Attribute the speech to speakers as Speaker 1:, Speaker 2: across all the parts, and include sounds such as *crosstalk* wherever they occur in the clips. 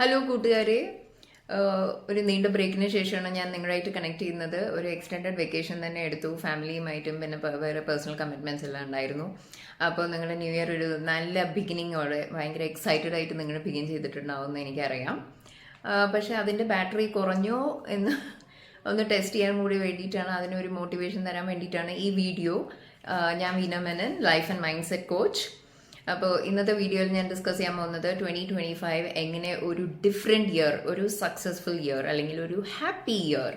Speaker 1: Hello കൂട്ടുകാരെ. ഒരു നീണ്ട ബ്രേക്കിന് ശേഷമാണ് ഞാൻ നിങ്ങളായിട്ട് കണക്ട് ചെയ്യുന്നത്. ഒരു എക്സ്റ്റെൻഡഡ് വെക്കേഷൻ തന്നെ എടുത്തു. ഫാമിലിയുമായിട്ടും പിന്നെ വേറെ പേഴ്സണൽ കമ്മിറ്റ്മെന്റ്സ് എല്ലാം ഉണ്ടായിരുന്നു. അപ്പോൾ നിങ്ങൾ ന്യൂ ഇയർ ഒരു നല്ല ബിഗിനിങ്ങോടെ ഭയങ്കര എക്സൈറ്റഡ് ആയിട്ട് നിങ്ങൾ ബിഗിൻ ചെയ്തിട്ടുണ്ടാവും എന്ന് എനിക്കറിയാം പക്ഷേ അതിന്റെ ബാറ്ററി കുറഞ്ഞോ എന്ന് ഒന്ന് ടെസ്റ്റ് ചെയ്യാൻ കൂടി വേണ്ടിയിട്ടാണ് അതിനൊരു മോട്ടിവേഷൻ തരാൻ വേണ്ടിയിട്ടാണ് ഈ വീഡിയോ ഞാൻ Veena Menon life and mindset coach അപ്പോൾ ഇന്നത്തെ വീഡിയോയിൽ ഞാൻ ഡിസ്കസ് ചെയ്യാൻ പോകുന്നത് ട്വന്റി ട്വന്റി ഫൈവ് എങ്ങനെ ഒരു ഡിഫറെന്റ് ഇയർ ഒരു സക്സസ്ഫുൾ ഇയർ അല്ലെങ്കിൽ ഒരു ഹാപ്പി ഇയർ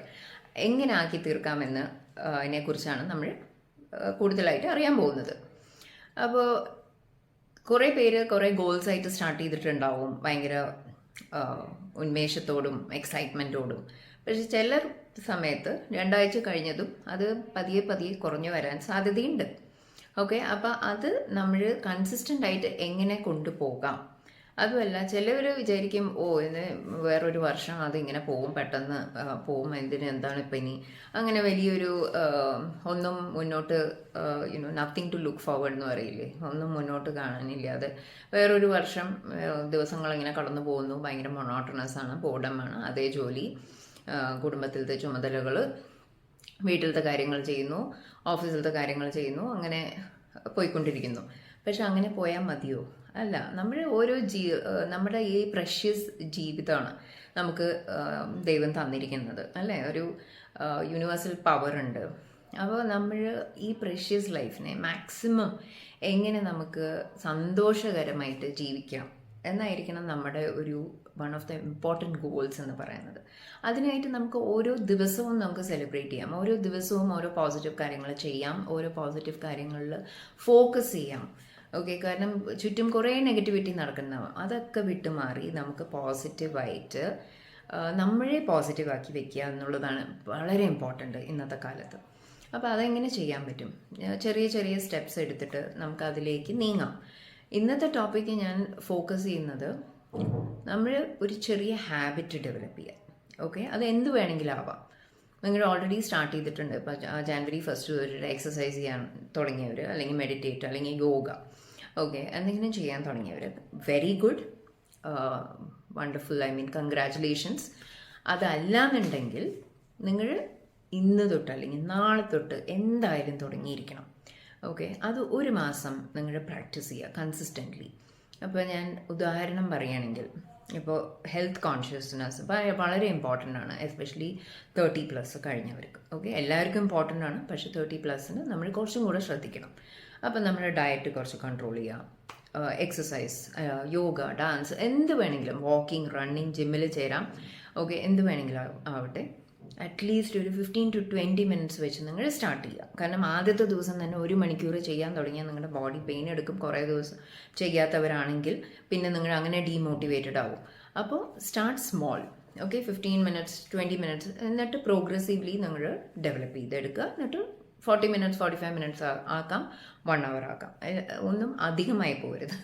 Speaker 1: എങ്ങനെ ആക്കി തീർക്കാമെന്ന് അതിനെക്കുറിച്ചാണ് നമ്മൾ കൂടുതലായിട്ട് അറിയാൻ പോകുന്നത്. അപ്പോൾ കുറേ പേര് കുറേ ഗോൾസ് ആയിട്ട് സ്റ്റാർട്ട് ചെയ്തിട്ടുണ്ടാവും. ഭയങ്കര ഉന്മേഷത്തോടും എക്സൈറ്റ്മെന്റോടും പക്ഷെ ചില സമയത്ത് രണ്ടാഴ്ച കഴിഞ്ഞതും അത് പതിയെ പതിയെ കുറഞ്ഞു വരാൻ സാധ്യതയുണ്ട്. ഓക്കെ അപ്പോൾ അത് നമ്മൾ കൺസിസ്റ്റന്റ് ആയിട്ട് എങ്ങനെ കൊണ്ടുപോകാം? അതുമല്ല ചിലവർ വിചാരിക്കും ഓ ഇന്ന് വേറൊരു വർഷം അതിങ്ങനെ പോകും പെട്ടെന്ന് പോകും എന്തിന് എന്താണ് ഇപ്പം ഇനി? അങ്ങനെ വലിയൊരു ഒന്നും മുന്നോട്ട് you know nothing to look forward എന്ന് പറയില്ലേ? ഒന്നും മുന്നോട്ട് കാണാനില്ലാതെ. വേറൊരു വർഷം ദിവസങ്ങൾ ഇങ്ങനെ കടന്നു പോകുന്നു. ഭയങ്കര മൊണോട്ടണസ് ആണ് ബോർഡമാണ് അതേ ജോലി കുടുംബത്തിലത്തെ ചുമതലകൾ വീട്ടിലത്തെ കാര്യങ്ങൾ ചെയ്യുന്നു. ഓഫീസിലത്തെ കാര്യങ്ങൾ ചെയ്യുന്നു അങ്ങനെ പോയിക്കൊണ്ടിരിക്കുന്നു. പക്ഷെ അങ്ങനെ പോയാൽ മതിയോ? അല്ല നമ്മൾ ഓരോ ജീ നമ്മുടെ ഈ പ്രഷ്യസ് ജീവിതമാണ് നമുക്ക് ദൈവം തന്നിരിക്കുന്നത് അല്ലേ? ഒരു യൂണിവേഴ്സൽ പവർ ഉണ്ട്. അപ്പോൾ നമ്മൾ ഈ പ്രഷ്യസ് ലൈഫിനെ മാക്സിമം എങ്ങനെ നമുക്ക് സന്തോഷകരമായിട്ട് ജീവിക്കാം? എന്നായിരിക്കണം നമ്മുടെ ഒരു one of the important goals എന്ന് പറയുന്നത്. അതിനായിട്ട് നമുക്ക് ഓരോ ദിവസവും നമുക്ക് സെലിബ്രേറ്റ് ചെയ്യാം. ഓരോ ദിവസവും ഓരോ പോസിറ്റീവ് കാര്യങ്ങൾ ചെയ്യാം. ഓരോ പോസിറ്റീവ് കാര്യങ്ങളിൽ ഫോക്കസ് ചെയ്യാം. ഓക്കെ കാരണം ചുറ്റും കുറേ നെഗറ്റിവിറ്റി നടക്കുന്ന അതൊക്കെ വിട്ടുമാറി നമുക്ക് പോസിറ്റീവായിട്ട് നമ്മളെ പോസിറ്റീവാക്കി വെക്കുക എന്നുള്ളതാണ് വളരെ ഇമ്പോർട്ടന്റ് ഇന്നത്തെ കാലത്ത്. അപ്പോൾ അതെങ്ങനെ ചെയ്യാൻ പറ്റും? ചെറിയ ചെറിയ സ്റ്റെപ്സ് എടുത്തിട്ട് നമുക്ക് അതിലേക്ക് നീങ്ങാം. ഇന്നത്തെ ടോപ്പിക്ക് ഞാൻ ഫോക്കസ് ചെയ്യുന്നത് നമ്മൾ ഒരു ചെറിയ ഹാബിറ്റ് ഡെവലപ്പ് ചെയ്യുക ഓക്കെ അത് എന്ത് വേണമെങ്കിലും ആവാം നിങ്ങൾ ഓൾറെഡി സ്റ്റാർട്ട് ചെയ്തിട്ടുണ്ട് ഇപ്പോൾ ജാനുവരി ഫസ്റ്റ് ഒരു എക്സസൈസ് ചെയ്യാൻ തുടങ്ങിയവർ അല്ലെങ്കിൽ മെഡിറ്റേറ്റ് അല്ലെങ്കിൽ യോഗ. ഓക്കെ എന്തെങ്കിലും ചെയ്യാൻ തുടങ്ങിയവർ very good wonderful I mean congratulations അതല്ലാന്നുണ്ടെങ്കിൽ നിങ്ങൾ ഇന്ന് തൊട്ട് അല്ലെങ്കിൽ നാളെ തൊട്ട് എന്തായാലും തുടങ്ങിയിരിക്കണം. ഓക്കെ അത് ഒരു മാസം നിങ്ങൾ പ്രാക്ടീസ് ചെയ്യുക കൺസിസ്റ്റന്റ്ലി അപ്പോൾ ഞാൻ ഉദാഹരണം പറയുകയാണെങ്കിൽ ഇപ്പോൾ ഹെൽത്ത് കോൺഷ്യസ്നെസ് വളരെ ഇമ്പോർട്ടന്റ് ആണ് എസ്പെഷ്യലി തേർട്ടി പ്ലസ് കഴിഞ്ഞവർക്ക്. ഓക്കെ എല്ലാവർക്കും ഇമ്പോർട്ടന്റ് ആണ് പക്ഷെ തേർട്ടി പ്ലസ്സിന് നമ്മൾ കുറച്ചും കൂടെ ശ്രദ്ധിക്കണം. അപ്പം നമ്മുടെ ഡയറ്റ് കുറച്ച് കൺട്രോൾ ചെയ്യുക എക്സസൈസ് യോഗ ഡാൻസ് എന്ത് വേണമെങ്കിലും വാക്കിംഗ് റണ്ണിങ് ജിമ്മിൽ ചേരാം. ഓക്കെ എന്ത് വേണമെങ്കിലും ആവട്ടെ. അറ്റ്ലീസ്റ്റ് ഒരു ഫിഫ്റ്റീൻ ടു ട്വന്റി മിനിറ്റ്സ് വെച്ച് നിങ്ങൾ സ്റ്റാർട്ട് ചെയ്യുക കാരണം ആദ്യത്തെ ദിവസം തന്നെ ഒരു മണിക്കൂർ ചെയ്യാൻ തുടങ്ങിയാൽ നിങ്ങളുടെ ബോഡി പെയിൻ എടുക്കും. കുറേ ദിവസം ചെയ്യാത്തവരാണെങ്കിൽ പിന്നെ നിങ്ങൾ അങ്ങനെ ഡീമോട്ടിവേറ്റഡ് ആവും. അപ്പോൾ start small okay fifteen minutes twenty minutes എന്നിട്ട് പ്രോഗ്രസീവ്ലി നിങ്ങൾ ഡെവലപ്പ് ചെയ്തെടുക്കുക. എന്നിട്ട് forty minutes forty five minutes ആക്കാം. വൺ അവർ ആക്കാം. ഒന്നും അധികമായി പോരുത്.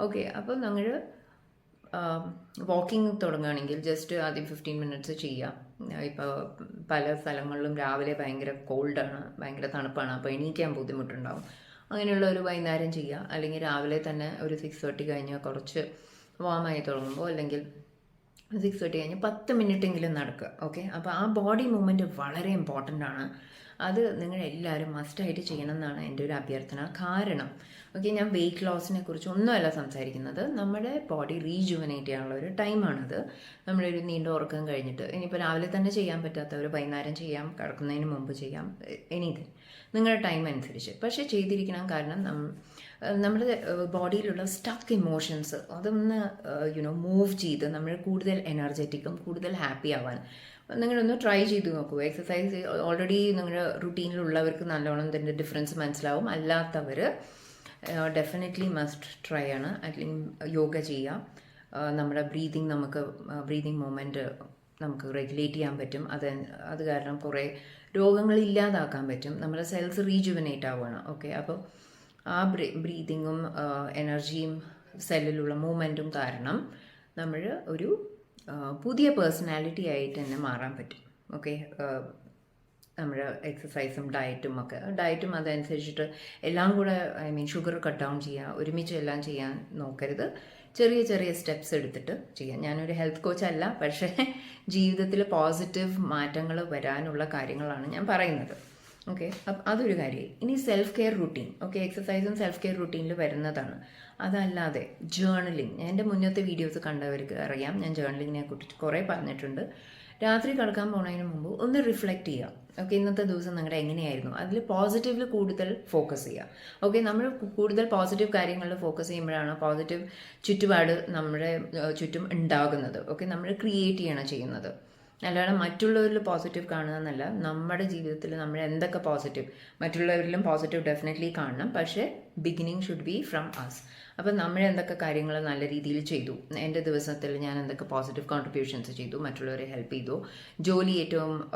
Speaker 1: ഓക്കെ അപ്പോൾ നിങ്ങൾ വാക്കിംഗ് തുടങ്ങുകയാണെങ്കിൽ ജസ്റ്റ് ആദ്യം ഫിഫ്റ്റീൻ മിനിറ്റ്സ് ചെയ്യാം. ഇപ്പോൾ പല സ്ഥലങ്ങളിലും രാവിലെ ഭയങ്കര കോൾഡാണ് ഭയങ്കര തണുപ്പാണ്. അപ്പോൾ എണീക്കാൻ ബുദ്ധിമുട്ടുണ്ടാവും. അങ്ങനെയുള്ള ഒരു വൈകുന്നേരം ചെയ്യുക അല്ലെങ്കിൽ രാവിലെ തന്നെ ഒരു സിക്സ് തേർട്ടി കഴിഞ്ഞ് കുറച്ച് വാമായി തുടങ്ങുമ്പോൾ അല്ലെങ്കിൽ സിക്സ് തേർട്ടി കഴിഞ്ഞ് പത്ത് മിനിറ്റെങ്കിലും നടക്കുക ഓക്കെ അപ്പോൾ ആ ബോഡി മൂവ്മെന്റ് വളരെ ഇമ്പോർട്ടന്റ് ആണ്. അത് നിങ്ങൾ എല്ലാവരും മസ്റ്റായിട്ട് ചെയ്യണം എന്നാണ് എന്റെ ഒരു അഭ്യർത്ഥന. കാരണം ഓക്കെ ഞാൻ വെയിറ്റ് ലോസിനെ കുറിച്ച് ഒന്നുമല്ല സംസാരിക്കുന്നത്. നമ്മുടെ ബോഡി റീജുവനേറ്റ് ചെയ്യാനുള്ള ഒരു ടൈമാണത് നമ്മളൊരു നീണ്ട ഉറക്കം കഴിഞ്ഞിട്ട് ഇനിയിപ്പോൾ രാവിലെ തന്നെ ചെയ്യാൻ പറ്റാത്തവർ വൈകുന്നേരം ചെയ്യാം കിടക്കുന്നതിന് മുമ്പ് ചെയ്യാം എനിത് നിങ്ങളുടെ ടൈം അനുസരിച്ച്. പക്ഷേ ചെയ്തിരിക്കണം കാരണം നം നമ്മുടെ ബോഡിയിലുള്ള സ്റ്റക്ക് ഇമോഷൻസ് അതൊന്ന് യുനോ മൂവ് ചെയ്ത് നമ്മൾ കൂടുതൽ എനർജറ്റിക്കും കൂടുതൽ ഹാപ്പി ആവാൻ നിങ്ങളൊന്ന് ട്രൈ ചെയ്ത് നോക്കൂ. എക്സസൈസ് ഓൾറെഡി നിങ്ങളുടെ റുട്ടീനിലുള്ളവർക്ക് നല്ലോണം തന്നെ ഡിഫറൻസ് മനസ്സിലാവും. അല്ലാത്തവർ ഡെഫിനറ്റ്ലി മസ്റ്റ് ട്രൈ ആണ്. അല്ലെങ്കിൽ യോഗ ചെയ്യാം. നമ്മുടെ ബ്രീതിങ് നമുക്ക് ബ്രീതിങ് മൂമെന്റ് നമുക്ക് റെഗുലേറ്റ് ചെയ്യാൻ പറ്റും. അത് അത് കാരണം കുറേ രോഗങ്ങൾ ഇല്ലാതാക്കാൻ പറ്റും. നമ്മുടെ സെൽസ് റീജുവനേറ്റ് ആവുകയാണ് ഓക്കെ അപ്പോൾ ആ ബ്രീ ബ്രീതിങ്ങും എനർജിയും സെല്ലിലുള്ള മൂവ്മെന്റും കാരണം നമ്മൾ ഒരു പുതിയ പേഴ്സണാലിറ്റി ആയിട്ട് തന്നെ മാറാൻ പറ്റും. ഓക്കെ? നമ്മൾ എക്സസൈസും ഡയറ്റും ഒക്കെ. ഡയറ്റും അതനുസരിച്ചിട്ട് എല്ലാം കൂടെ I mean sugar cut down ചെയ്യുക ഒരുമിച്ച് എല്ലാം ചെയ്യാൻ നോക്കരുത്. ചെറിയ ചെറിയ സ്റ്റെപ്സ് എടുത്തിട്ട് ചെയ്യാം. ഞാനൊരു ഹെൽത്ത് കോച്ച് അല്ല പക്ഷേ ജീവിതത്തിൽ പോസിറ്റീവ് മാറ്റങ്ങൾ വരാനുള്ള കാര്യങ്ങളാണ് ഞാൻ പറയുന്നത്. ഓക്കെ അപ്പം അതൊരു കാര്യമായി ഇനി സെൽഫ് കെയർ റുട്ടീൻ ഓക്കെ എക്സസൈസും സെൽഫ് കെയർ റുട്ടീനിൽ വരുന്നതാണ്. അതല്ലാതെ ജേണലിംഗ് എന്റെ മുന്നത്തെ വീഡിയോസ് കണ്ടവർക്ക് അറിയാം. ഞാൻ ജേർണലിങ്ങിനെ കുറിച്ച് കുറേ പറഞ്ഞിട്ടുണ്ട്. രാത്രി കിടക്കാൻ പോണതിന് മുമ്പ് ഒന്ന് റിഫ്ലക്റ്റ് ചെയ്യുക ഓക്കെ ഇന്നത്തെ ദിവസം നിങ്ങളുടെ എങ്ങനെയായിരുന്നു? അതിൽ പോസിറ്റീവിൽ കൂടുതൽ ഫോക്കസ് ചെയ്യുക ഓക്കെ നമ്മൾ കൂടുതൽ പോസിറ്റീവ് കാര്യങ്ങളിൽ ഫോക്കസ് ചെയ്യുമ്പോഴാണ് പോസിറ്റീവ് ചുറ്റുപാട് നമ്മുടെ ചുറ്റും ഉണ്ടാകുന്നത്? ഓക്കെ നമ്മൾ ക്രിയേറ്റ് ചെയ്യണം ചെയ്യുന്നത്. അല്ലാതെ മറ്റുള്ളവരിൽ പോസിറ്റീവ് കാണുക എന്നല്ല നമ്മുടെ ജീവിതത്തിൽ നമ്മൾ എന്തൊക്കെ പോസിറ്റീവ് മറ്റുള്ളവരിലും പോസിറ്റീവ് ഡെഫിനറ്റ്ലി കാണണം. പക്ഷേ beginning should be from us അപ്പം നമ്മൾ എന്തൊക്കെ കാര്യങ്ങൾ നല്ല രീതിയിൽ ചെയ്തു? എന്റെ ദിവസത്തിൽ ഞാൻ എന്തൊക്കെ പോസിറ്റീവ് കോൺട്രിബ്യൂഷൻസ് ചെയ്തു? മറ്റുള്ളവരെ ഹെൽപ്പ് ചെയ്തു? ജോലി ഏറ്റവും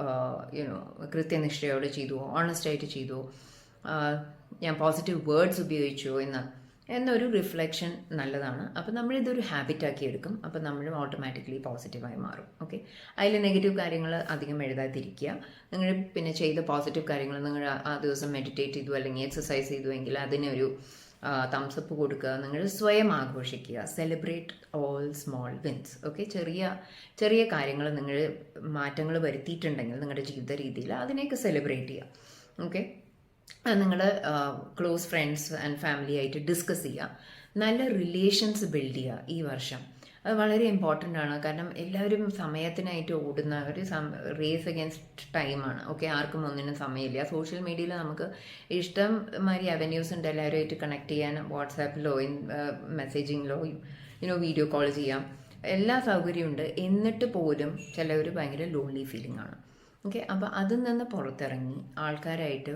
Speaker 1: യുനോ കൃത്യനിഷ്ഠയോടെ ചെയ്തു? ഓണസ്റ്റായിട്ട് ചെയ്തു? ഞാൻ പോസിറ്റീവ് വേർഡ്സ് ഉപയോഗിച്ചു എന്ന് എന്നൊരു റിഫ്ലക്ഷൻ നല്ലതാണ്. അപ്പോൾ നമ്മളിതൊരു ഹാബിറ്റാക്കി എടുക്കും. അപ്പോൾ നമ്മളും ഓട്ടോമാറ്റിക്കലി പോസിറ്റീവായി മാറും. ഓക്കെ അതിൽ നെഗറ്റീവ് കാര്യങ്ങൾ അധികം എഴുതാതിരിക്കുക. നിങ്ങൾ പിന്നെ ചെയ്ത പോസിറ്റീവ് കാര്യങ്ങൾ നിങ്ങൾ ആ- ദിവസം മെഡിറ്റേറ്റ് ചെയ്തു അല്ലെങ്കിൽ എക്സസൈസ് ചെയ്തു എങ്കിൽ അതിനൊരു തംസപ്പ് കൊടുക്കുക. നിങ്ങൾ സ്വയം ആഘോഷിക്കുക. Celebrate all small wins okay ചെറിയ ചെറിയ കാര്യങ്ങൾ നിങ്ങൾ മാറ്റങ്ങൾ വരുത്തിയിട്ടുണ്ടെങ്കിൽ നിങ്ങളുടെ ജീവിത രീതിയിൽ അതിനെയൊക്കെ സെലിബ്രേറ്റ് ചെയ്യുക. ഓക്കെ നിങ്ങൾ ക്ലോസ് ഫ്രണ്ട്സ് ആൻഡ് ഫാമിലി ആയിട്ട് ഡിസ്കസ് ചെയ്യുക നല്ല റിലേഷൻസ് ബിൽഡ് ചെയ്യുക ഈ വർഷം. അത് വളരെ ഇമ്പോർട്ടന്റ് ആണ്. കാരണം എല്ലാവരും സമയത്തിനായിട്ട് ഓടുന്ന ഒരു റേസ് അഗേൻസ്റ്റ് ടൈമാണ് ഓക്കെ ആർക്കും ഒന്നിനും സമയമില്ല. സോഷ്യൽ മീഡിയയിൽ നമുക്ക് ഇഷ്ടം മാതിരി അവന്യൂസ് ഉണ്ട് എല്ലാവരുമായിട്ട് കണക്ട് ചെയ്യാൻ. വാട്സാപ്പിലോ മെസ്സേജിങ്ങിലോ യുനോ വീഡിയോ കോൾ ചെയ്യാം. എല്ലാ സൗകര്യമുണ്ട് എന്നിട്ട് പോലും ചിലവർ ഭയങ്കര ലോൺലി ഫീലിംഗ് ആണ്. ഓക്കെ അപ്പോൾ അതിൽ നിന്ന് പുറത്തിറങ്ങി ആൾക്കാരായിട്ട്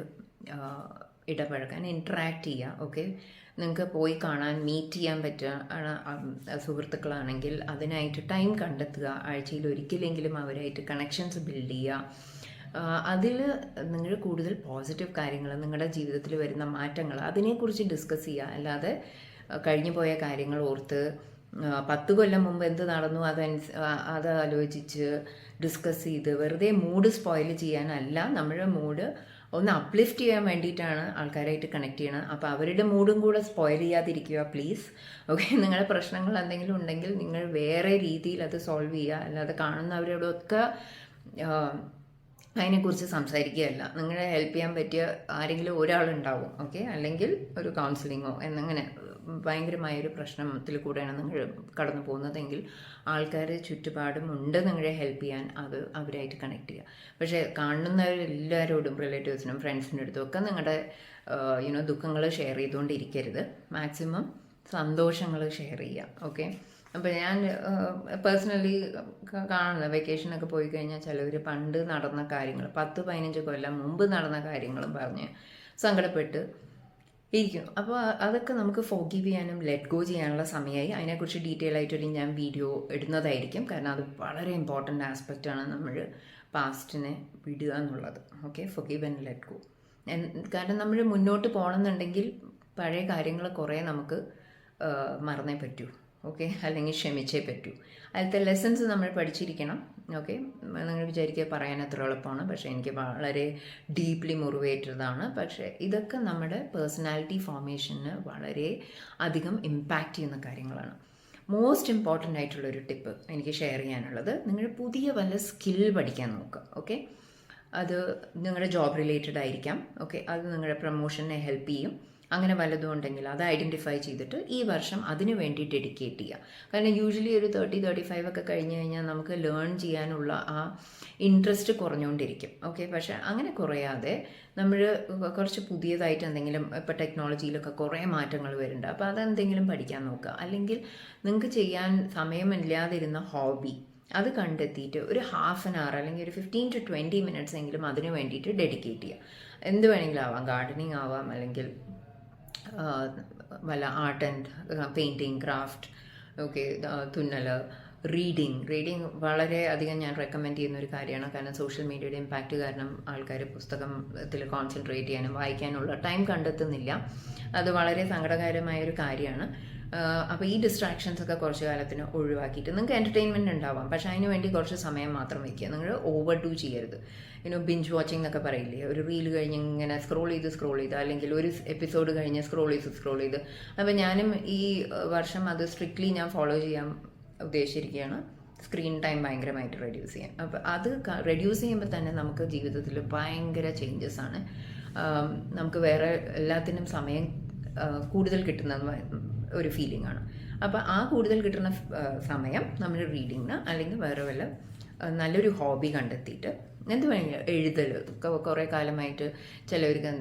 Speaker 1: ഇടപഴകാൻ ഇൻട്രാക്ട് ചെയ്യുക ഓക്കെ നിങ്ങൾക്ക് പോയി കാണാൻ മീറ്റ് ചെയ്യാൻ പറ്റുക സുഹൃത്തുക്കളാണെങ്കിൽ അതിനായിട്ട് ടൈം കണ്ടെത്തുക. ആഴ്ചയിൽ ഒരിക്കലെങ്കിലും അവരായിട്ട് കണക്ഷൻസ് ബിൽഡ് ചെയ്യുക. അതിൽ നിങ്ങൾ കൂടുതൽ പോസിറ്റീവ് കാര്യങ്ങൾ നിങ്ങളുടെ ജീവിതത്തിൽ വരുന്ന മാറ്റങ്ങൾ അതിനെക്കുറിച്ച് ഡിസ്കസ് ചെയ്യുക. അല്ലാതെ കഴിഞ്ഞു പോയ കാര്യങ്ങൾ ഓർത്ത് പത്ത് കൊല്ലം മുമ്പ് എന്ത് നടന്നു അതനുസ അത് ആലോചിച്ച് ഡിസ്കസ് ചെയ്ത് വെറുതെ മൂഡ് സ്പോയിൽ ചെയ്യാനല്ല. നമ്മുടെ മൂഡ് ഒന്ന് അപ്ലിഫ്റ്റ് ചെയ്യാൻ വേണ്ടിയിട്ടാണ് ആൾക്കാരായിട്ട് കണക്ട് ചെയ്യണം അപ്പോൾ അവരുടെ മൂഡും കൂടെ സ്പോയിൽ ചെയ്യാതിരിക്കുക പ്ലീസ് ഓക്കെ *laughs* നിങ്ങളുടെ പ്രശ്നങ്ങൾ എന്തെങ്കിലും ഉണ്ടെങ്കിൽ നിങ്ങൾ വേറെ രീതിയിൽ അത് സോൾവ് ചെയ്യുക. അല്ലാതെ കാണുന്നവരോടൊക്കെ അതിനെക്കുറിച്ച് സംസാരിക്കുകയല്ല. നിങ്ങളെ ഹെൽപ്പ് ചെയ്യാൻ പറ്റിയ ആരെങ്കിലും ഒരാളുണ്ടാവും ഓക്കെ അല്ലെങ്കിൽ ഒരു കൗൺസിലിങ്ങോ എന്നങ്ങനെ ഭയങ്കരമായ ഒരു പ്രശ്നത്തിൽ കൂടെയാണ് നിങ്ങൾ കടന്നു പോകുന്നതെങ്കിൽ ആൾക്കാർ ചുറ്റുപാടും ഉണ്ട് നിങ്ങളെ ഹെൽപ്പ് ചെയ്യാൻ അത് അവരായിട്ട് കണക്ട് ചെയ്യുക. പക്ഷേ കാണുന്നവരെല്ലാവരോടും റിലേറ്റീവ്സിനും ഫ്രണ്ട്സിന്റെ അടുത്തും ഒക്കെ നിങ്ങളുടെ യുനോ ദുഃഖങ്ങൾ ഷെയർ ചെയ്തുകൊണ്ടിരിക്കരുത്. മാക്സിമം സന്തോഷങ്ങൾ ഷെയർ ചെയ്യുക ഓക്കെ അപ്പോൾ ഞാൻ പേഴ്സണലി കാണുന്നത് വെക്കേഷനൊക്കെ പോയി കഴിഞ്ഞാൽ ചിലവർ പണ്ട് നടന്ന കാര്യങ്ങൾ പത്ത് പതിനഞ്ച് കൊല്ലം മുമ്പ് നടന്ന കാര്യങ്ങളും പറഞ്ഞ് സങ്കടപ്പെട്ട് ഇരിക്കും അപ്പോൾ അതൊക്കെ നമുക്ക് ഫോഗീവ് ചെയ്യാനും ലെറ്റ് ഗോ ചെയ്യാനുള്ള സമയമായി അതിനെക്കുറിച്ച് ഡീറ്റെയിൽ ആയിട്ടൊരു ഞാൻ വീഡിയോ ഇടുന്നതായിരിക്കും. കാരണം അത് വളരെ ഇമ്പോർട്ടന്റ് ആസ്പെക്റ്റ് ആണ് നമ്മൾ പാസ്റ്റിനെ വിടുക എന്നുള്ളത്. Okay forgive and let go കാരണം നമ്മൾ മുന്നോട്ട് പോകണമെന്നുണ്ടെങ്കിൽ പഴയ കാര്യങ്ങൾ കുറേ നമുക്ക് മറന്നേ പറ്റൂ. ഓക്കെ *laughs* അല്ലെങ്കിൽ ക്ഷമിച്ചേ പറ്റൂ. അതിലത്തെ ലെസൺസ് നമ്മൾ പഠിച്ചിരിക്കണം. ഓക്കെ നിങ്ങൾ വിചാരിക്കുക പറയാൻ അത്ര എളുപ്പമാണ്. പക്ഷേ എനിക്ക് വളരെ ഡീപ്ലി മുറിവേറ്റതാണ് പക്ഷേ ഇതൊക്കെ നമ്മുടെ പേഴ്സണാലിറ്റി ഫോർമേഷന് വളരെ അധികം ഇമ്പാക്റ്റ് ചെയ്യുന്ന കാര്യങ്ങളാണ്. മോസ്റ്റ് ഇമ്പോർട്ടന്റ് ആയിട്ടുള്ളൊരു ടിപ്പ് എനിക്ക് ഷെയർ ചെയ്യാനുള്ളത് നിങ്ങൾ പുതിയ വല്ല സ്കിൽ പഠിക്കാൻ നോക്കുക. ഓക്കെ അത് നിങ്ങളുടെ ജോബ് റിലേറ്റഡ് ആയിരിക്കാം. ഓക്കെ അത് നിങ്ങളുടെ പ്രൊമോഷനെ ഹെൽപ്പ് ചെയ്യും. അങ്ങനെ വല്ലതും ഉണ്ടെങ്കിൽ അത് ഐഡന്റിഫൈ ചെയ്തിട്ട് ഈ വർഷം അതിന് വേണ്ടി ഡെഡിക്കേറ്റ് ചെയ്യുക. കാരണം യൂഷ്വലി ഒരു തേർട്ടി തേർട്ടി ഫൈവ് ഒക്കെ കഴിഞ്ഞ് കഴിഞ്ഞാൽ നമുക്ക് ലേൺ ചെയ്യാനുള്ള ആ ഇൻട്രസ്റ്റ് കുറഞ്ഞുകൊണ്ടിരിക്കും. ഓക്കെ പക്ഷേ അങ്ങനെ കുറയാതെ നമ്മൾ കുറച്ച് പുതിയതായിട്ട് എന്തെങ്കിലും ഇപ്പോൾ ടെക്നോളജിയിലൊക്കെ കുറേ മാറ്റങ്ങൾ വരുന്നുണ്ട്. അപ്പോൾ അതെന്തെങ്കിലും പഠിക്കാൻ നോക്കുക. അല്ലെങ്കിൽ നിങ്ങൾക്ക് ചെയ്യാൻ സമയമില്ലാതിരുന്ന ഹോബി അത് കണ്ടെത്തിയിട്ട് ഒരു ഹാഫ് ആൻ അവർ അല്ലെങ്കിൽ ഒരു ഫിഫ്റ്റീൻ ടു ട്വന്റി മിനിറ്റ്സ് എങ്കിലും അതിന് വേണ്ടിയിട്ട് ഡെഡിക്കേറ്റ് ചെയ്യുക. എന്ത് വേണമെങ്കിലും ആവാം. ഗാർഡനിങ് ആവാം അല്ലെങ്കിൽ വല്ല art and painting craft okay തുന്നൽ റീഡിങ് റീഡിങ് വളരെ അധികം ഞാൻ റെക്കമെൻഡ് ചെയ്യുന്ന ഒരു കാര്യമാണ്. കാരണം സോഷ്യൽ മീഡിയയുടെ ഇമ്പാക്റ്റ് കാരണം ആൾക്കാർ പുസ്തകത്തിൽ കോൺസെൻട്രേറ്റ് ചെയ്യാനും വായിക്കാനുള്ള ടൈം കണ്ടെത്തുന്നില്ല. അത് വളരെ സങ്കടകരമായ ഒരു കാര്യമാണ്. അപ്പോൾ ഈ ഡിസ്ട്രാക്ഷൻസ് ഒക്കെ കുറച്ച് കാലത്തിന് ഒഴിവാക്കിയിട്ട് നിങ്ങൾക്ക് എന്റർടൈൻമെന്റ് ഉണ്ടാവാം. പക്ഷേ അതിന് വേണ്ടി കുറച്ച് സമയം മാത്രം വയ്ക്കുക. നിങ്ങൾ ഓവർ ഡു ചെയ്യരുത്. യുനോ ബിഞ്ച് വാച്ചിങ് എന്നൊക്കെ പറയില്ലേ? ഒരു റീൽ കഴിഞ്ഞ് ഇങ്ങനെ സ്ക്രോൾ ചെയ്ത് സ്ക്രോൾ ചെയ്ത് അല്ലെങ്കിൽ ഒരു എപ്പിസോഡ് കഴിഞ്ഞ് സ്ക്രോൾ ചെയ്ത് സ്ക്രോൾ ചെയ്ത്. അപ്പോൾ ഞാനും ഈ വർഷം അത് സ്ട്രിക്ട്ലി ഞാൻ ഫോളോ ചെയ്യാൻ ഉദ്ദേശിച്ചിരിക്കുകയാണ്. സ്ക്രീൻ ടൈം ഭയങ്കരമായിട്ട് റെഡ്യൂസ് ചെയ്യാൻ. അപ്പോൾ അത് റെഡ്യൂസ് ചെയ്യുമ്പോൾ തന്നെ നമുക്ക് ജീവിതത്തിൽ ഭയങ്കര ചേഞ്ചസ് ആണ്. നമുക്ക് വേറെ എല്ലാത്തിനും സമയം കൂടുതൽ കിട്ടുന്ന ഒരു ഫീലിംഗ് ആണ്. അപ്പോൾ ആ കൂടുതൽ കിട്ടുന്ന സമയം നമ്മൾ റീഡിങ്ങിന് അല്ലെങ്കിൽ വേറെ വല്ല നല്ലൊരു ഹോബി കണ്ടെത്തിയിട്ട് എന്ത് വേണമെങ്കിലും എഴുതൽ കുറേ കാലമായിട്ട് ചിലവർക്ക്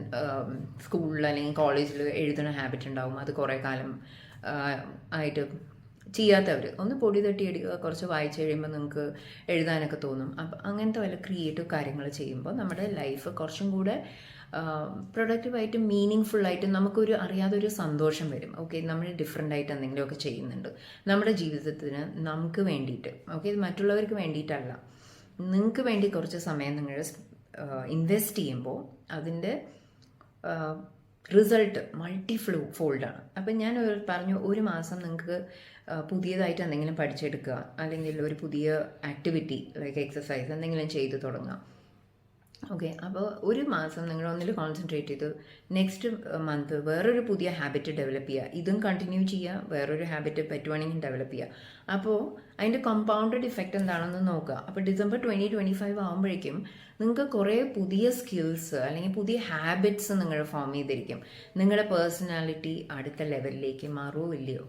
Speaker 1: സ്കൂളിൽ അല്ലെങ്കിൽ കോളേജിൽ എഴുതുന്ന ഹാബിറ്റ് ഉണ്ടാവും. അത് കുറേ കാലം ആയിട്ട് ചെയ്യാത്തവർ ഒന്ന് പൊടി തട്ടി എടുക്കുക കുറച്ച് വായിച്ചു കഴിയുമ്പോൾ നിങ്ങൾക്ക് എഴുതാനൊക്കെ തോന്നും. അപ്പം അങ്ങനത്തെ വല്ല ക്രിയേറ്റീവ് കാര്യങ്ങൾ ചെയ്യുമ്പോൾ നമ്മുടെ ലൈഫ് കുറച്ചും കൂടെ പ്രൊഡക്റ്റീവായിട്ട് മീനിങ് ഫുള്ളായിട്ട് നമുക്കൊരു അറിയാതെ ഒരു സന്തോഷം വരും. ഓക്കെ നമ്മൾ ഡിഫറെന്റ് ആയിട്ട് എന്തെങ്കിലുമൊക്കെ ചെയ്യുന്നുണ്ട്. നമ്മുടെ ജീവിതത്തിന് നമുക്ക് വേണ്ടിയിട്ട്. ഓക്കെ ഇത് മറ്റുള്ളവർക്ക് വേണ്ടിയിട്ടല്ല. നിങ്ങൾക്ക് വേണ്ടി കുറച്ച് സമയം നിങ്ങൾ ഇൻവെസ്റ്റ് ചെയ്യുമ്പോൾ അതിന്റെ റിസൾട്ട് മൾട്ടി ഫ്ലൂ ഫോൾഡാണ് അപ്പം ഞാൻ പറഞ്ഞു ഒരു മാസം നിങ്ങൾക്ക് പുതിയതായിട്ട് എന്തെങ്കിലും പഠിച്ചെടുക്കുക അല്ലെങ്കിൽ ഒരു പുതിയ ആക്ടിവിറ്റി ലൈക്ക് എക്സസൈസ് എന്തെങ്കിലും ചെയ്തു തുടങ്ങുക. ഓക്കെ അപ്പോൾ ഒരു മാസം നിങ്ങൾ ഒന്നിൽ കോൺസെൻട്രേറ്റ് ചെയ്ത് നെക്സ്റ്റ് മന്ത് വേറൊരു പുതിയ ഹാബിറ്റ് ഡെവലപ്പ് ചെയ്യുക ഇതും കണ്ടിന്യൂ ചെയ്യുക വേറൊരു ഹാബിറ്റ് പറ്റുവാണെങ്കിൽ ഡെവലപ്പ് ചെയ്യുക അപ്പോൾ അതിന്റെ കോമ്പൗണ്ടഡ് ഇഫക്റ്റ് എന്താണെന്ന് നോക്കുക അപ്പോൾ ഡിസംബർ ട്വന്റി ട്വന്റി ഫൈവ് ആകുമ്പോഴേക്കും നിങ്ങൾക്ക് കുറേ പുതിയ സ്കിൽസ് അല്ലെങ്കിൽ പുതിയ ഹാബിറ്റ്സ് നിങ്ങൾ ഫോം ചെയ്തിരിക്കും. നിങ്ങളുടെ പേഴ്സണാലിറ്റി അടുത്ത ലെവലിലേക്ക് മാറുമോ ഇല്ലയോ?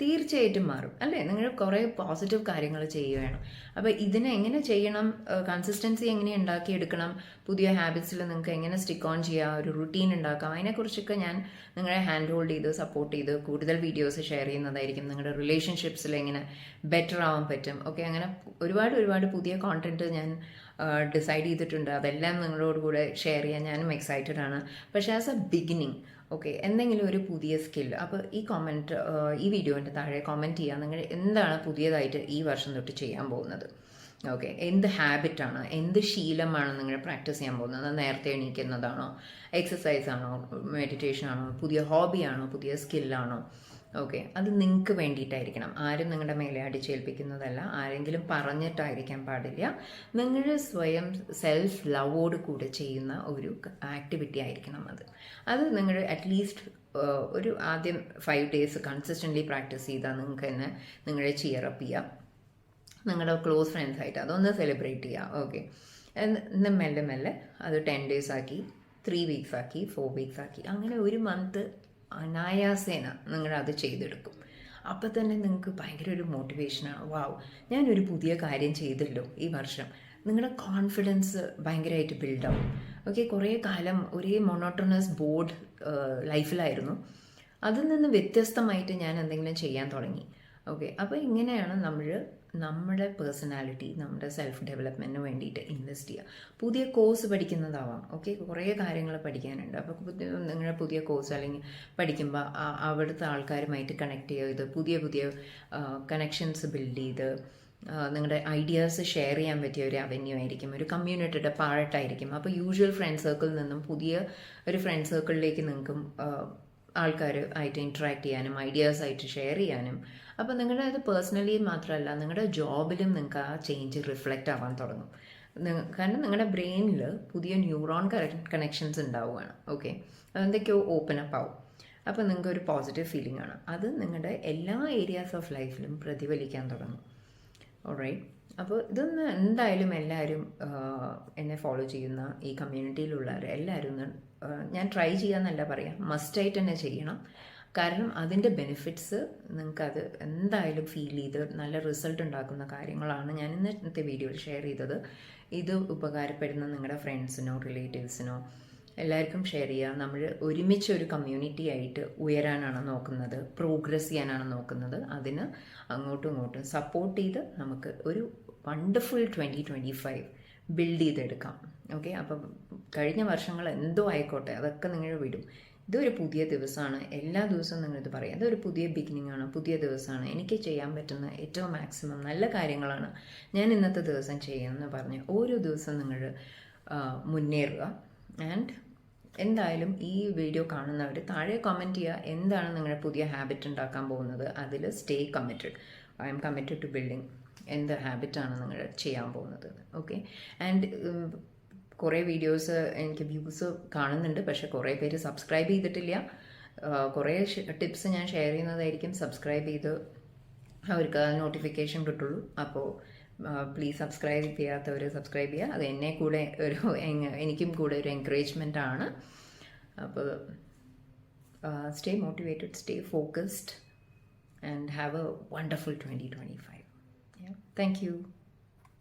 Speaker 1: തീർച്ചയായിട്ടും മാറും അല്ലേ? നിങ്ങൾ കുറേ പോസിറ്റീവ് കാര്യങ്ങൾ ചെയ്യുകയാണ്. അപ്പോൾ ഇതിനെ എങ്ങനെ ചെയ്യണം? കൺസിസ്റ്റൻസി എങ്ങനെ ഉണ്ടാക്കിയെടുക്കണം? പുതിയ ഹാബിറ്റ്സിൽ നിങ്ങൾക്ക് എങ്ങനെ സ്റ്റിക്ക് ഓൺ ചെയ്യാം? ഒരു റുട്ടീൻ ഉണ്ടാക്കാം? അതിനെക്കുറിച്ചൊക്കെ ഞാൻ നിങ്ങളെ ഹാൻഡ് ഹോൾഡ് ചെയ്ത് സപ്പോർട്ട് ചെയ്ത് കൂടുതൽ വീഡിയോസ് ഷെയർ ചെയ്യുന്നതായിരിക്കും. നിങ്ങളുടെ റിലേഷൻഷിപ്സിൽ എങ്ങനെ ബെറ്റർ ആവാൻ പറ്റും. ഓക്കെ അങ്ങനെ ഒരുപാട് ഒരുപാട് പുതിയ കോണ്ടന്റ് ഞാൻ ഡിസൈഡ് ചെയ്തിട്ടുണ്ട്. അതെല്ലാം നിങ്ങളോട് കൂടെ ഷെയർ ചെയ്യാൻ ഞാനും എക്സൈറ്റഡ് ആണ്. പക്ഷേ ആസ് എ ബിഗിനിങ് ഓക്കെ എന്തെങ്കിലും ഒരു പുതിയ സ്കിൽ അപ്പോൾ ഈ കമന്റ് ഈ വീഡിയോന്റെ താഴെ കമന്റ് ചെയ്യുക നിങ്ങൾ എന്താണ് പുതിയതായിട്ട് ഈ വർഷം തൊട്ട് ചെയ്യാൻ പോകുന്നത്? ഓക്കെ എന്ത് ഹാബിറ്റാണ് എന്ത് ശീലമാണ് നിങ്ങൾ പ്രാക്ടീസ് ചെയ്യാൻ പോകുന്നത്? നേരത്തെ എണീക്കുന്നതാണോ? എക്സസൈസ് ആണോ? മെഡിറ്റേഷൻ ആണോ? പുതിയ ഹോബിയാണോ പുതിയ സ്കില്ലാണോ ഓക്കെ. അത് നിങ്ങൾക്ക് വേണ്ടിയിട്ടായിരിക്കണം. ആരും നിങ്ങളുടെ മേലെ അടിച്ചേൽപ്പിക്കുന്നതല്ല. ആരെങ്കിലും പറഞ്ഞിട്ടായിരിക്കാൻ പാടില്ല. നിങ്ങൾ സ്വയം സെൽഫ് ലവോട് കൂടെ ചെയ്യുന്ന ഒരു ആക്ടിവിറ്റി ആയിരിക്കണം അത്. അത് നിങ്ങൾ അറ്റ്ലീസ്റ്റ് ഒരു ആദ്യം ഫൈവ് ഡേയ്സ് കൺസിസ്റ്റന്റ്ലി പ്രാക്ടീസ് ചെയ്താൽ നിങ്ങൾക്ക് തന്നെ നിങ്ങളെ ചിയറപ്പ് ചെയ്യാം. നിങ്ങളുടെ ക്ലോസ് ഫ്രണ്ട്സ് ആയിട്ട് അതൊന്ന് സെലിബ്രേറ്റ് ചെയ്യുക ഓക്കെ. എന്നാൽ മെല്ലെ മെല്ലെ അത് ടെൻ ഡേയ്സ് ആക്കി ത്രീ വീക്സ് ആക്കി ഫോർ വീക്സ് ആക്കി അങ്ങനെ ഒരു മന്ത് അനായാസേന നിങ്ങളത് ചെയ്തെടുക്കും. അപ്പോൾ തന്നെ നിങ്ങൾക്ക് ഭയങ്കര ഒരു മോട്ടിവേഷനാണ് വാവ് ഞാനൊരു പുതിയ കാര്യം ചെയ്തല്ലോ ഈ വർഷം. നിങ്ങളുടെ കോൺഫിഡൻസ് ഭയങ്കരമായിട്ട് ബിൽഡാവും ഓക്കെ കുറേ കാലം ഒരേ മൊണോട്ടണസ് ബോർഡ് ലൈഫിലായിരുന്നു അതിൽ നിന്ന് വ്യത്യസ്തമായിട്ട് ഞാൻ എന്തെങ്കിലും ചെയ്യാൻ തുടങ്ങി. ഓക്കെ അപ്പോൾ ഇങ്ങനെയാണ് നമ്മൾ നമ്മുടെ പേഴ്സണാലിറ്റി നമ്മുടെ സെൽഫ് ഡെവലപ്മെന്റിന് വേണ്ടിയിട്ട് ഇൻവെസ്റ്റ് ചെയ്യുക. പുതിയ കോഴ്സ് പഠിക്കുന്നതാവാം. ഓക്കെ കുറേ കാര്യങ്ങൾ പഠിക്കാനുണ്ട്. അപ്പോൾ നിങ്ങളുടെ പുതിയ കോഴ്സ് അല്ലെങ്കിൽ പഠിക്കുമ്പോൾ അവിടുത്തെ ആൾക്കാരുമായിട്ട് കണക്ട് ചെയ്ത് പുതിയ പുതിയ കണക്ഷൻസ് ബിൽഡ് ചെയ്ത് നിങ്ങളുടെ ഐഡിയാസ് ഷെയർ ചെയ്യാൻ പറ്റിയ ഒരു അവന്യൂ ആയിരിക്കും. ഒരു കമ്മ്യൂണിറ്റിയുടെ പാർട്ടായിരിക്കും അപ്പോൾ യൂഷ്വൽ ഫ്രണ്ട് സർക്കിളിൽ നിന്നും പുതിയ ഒരു ഫ്രണ്ട് സർക്കിളിലേക്ക് നിങ്ങൾക്കും ആൾക്കാർ ആയിട്ട് ഇൻട്രാക്ട് ചെയ്യാനും ഐഡിയാസ് ആയിട്ട് ഷെയർ ചെയ്യാനും. അപ്പോൾ നിങ്ങളുടെ അത് പേഴ്സണലി മാത്രമല്ല നിങ്ങളുടെ ജോബിലും നിങ്ങൾക്ക് ആ ചേഞ്ച് റിഫ്ലക്റ്റ് ആവാൻ തുടങ്ങും. കാരണം നിങ്ങളുടെ ബ്രെയിനിൽ പുതിയ ന്യൂറോൺ കണക്ഷൻസ് ഉണ്ടാവുകയാണ് ഓക്കെ അതെന്തൊക്കെയോ ഓപ്പൺ അപ്പ് ആവും. അപ്പോൾ നിങ്ങൾക്ക് ഒരു പോസിറ്റീവ് ഫീലിംഗ് ആണ്. അത് നിങ്ങളുടെ എല്ലാ ഏരിയാസ് ഓഫ് ലൈഫിലും പ്രതിഫലിക്കാൻ തുടങ്ങും. ഓൾറൈറ്റ് അപ്പോൾ ഇതൊന്ന് എന്തായാലും എല്ലാവരും എന്നെ ഫോളോ ചെയ്യുന്ന ഈ കമ്മ്യൂണിറ്റിയിലുള്ളവർ എല്ലാവരും ഒന്ന് ഞാൻ ട്രൈ ചെയ്യാന്നല്ല പറയാം മസ്റ്റായിട്ട് തന്നെ ചെയ്യണം. കാരണം അതിന്റെ ബെനിഫിറ്റ്സ് നിങ്ങൾക്കത് എന്തായാലും ഫീൽ ചെയ്ത് നല്ല റിസൾട്ട് ഉണ്ടാക്കുന്ന കാര്യങ്ങളാണ് ഞാൻ ഇന്നത്തെ വീഡിയോയിൽ ഷെയർ ചെയ്തത്. ഇത് ഉപകാരപ്പെടുന്ന നിങ്ങളുടെ ഫ്രണ്ട്സിനോ റിലേറ്റീവ്സിനോ എല്ലാവർക്കും ഷെയർ ചെയ്യുക നമ്മൾ ഒരുമിച്ച് ഒരു കമ്മ്യൂണിറ്റി ആയിട്ട് ഉയരാനാണ് നോക്കുന്നത് പ്രോഗ്രസ് ചെയ്യാനാണ് നോക്കുന്നത്. അതിന് അങ്ങോട്ടും ഇങ്ങോട്ടും സപ്പോർട്ട് ചെയ്ത് നമുക്ക് ഒരു wonderful twenty twenty five build ചെയ്തെടുക്കാം. ഓക്കെ അപ്പം കഴിഞ്ഞ വർഷങ്ങൾ എന്തോ ആയിക്കോട്ടെ അതൊക്കെ നിങ്ങൾ വിടും. ഇതൊരു പുതിയ ദിവസമാണ്. എല്ലാ ദിവസവും നിങ്ങളിത് പറയും. അതൊരു പുതിയ ബിഗിനിങ് ആണ് പുതിയ ദിവസമാണ്. എനിക്ക് ചെയ്യാൻ പറ്റുന്ന ഏറ്റവും മാക്സിമം നല്ല കാര്യങ്ങളാണ് ഞാൻ ഇന്നത്തെ ദിവസം ചെയ്യുമെന്ന് പറഞ്ഞ് ഓരോ ദിവസം നിങ്ങൾ മുന്നേറുക. ആൻഡ് എന്തായാലും ഈ വീഡിയോ കാണുന്നവർ താഴെ കമന്റ് ചെയ്യുക. എന്താണ് നിങ്ങളുടെ പുതിയ ഹാബിറ്റ് ഉണ്ടാക്കാൻ പോകുന്നത്? അതിൽ stay committed I'm committed to building എന്ത് ഹാബിറ്റാണ് നിങ്ങൾ ചെയ്യാൻ പോകുന്നത്. ഓക്കെ ആൻഡ് കുറേ വീഡിയോസ് എനിക്ക് വ്യൂസ് കാണുന്നുണ്ട്. പക്ഷേ കുറേ പേര് സബ്സ്ക്രൈബ് ചെയ്തിട്ടില്ല. കുറേ ടിപ്സ് ഞാൻ ഷെയർ ചെയ്യുന്നതായിരിക്കും. സബ്സ്ക്രൈബ് ചെയ്ത് അവർക്ക് നോട്ടിഫിക്കേഷൻ കിട്ടുള്ളൂ. അപ്പോൾ പ്ലീസ് സബ്സ്ക്രൈബ് ചെയ്യാത്തവർ സബ്സ്ക്രൈബ് ചെയ്യുക അത് എന്നെ കൂടെ ഒരു എനിക്കും കൂടെ ഒരു എൻകറേജ്മെന്റ് ആണ്. അപ്പോൾ stay motivated stay focused and have a wonderful twenty twenty five Thank you.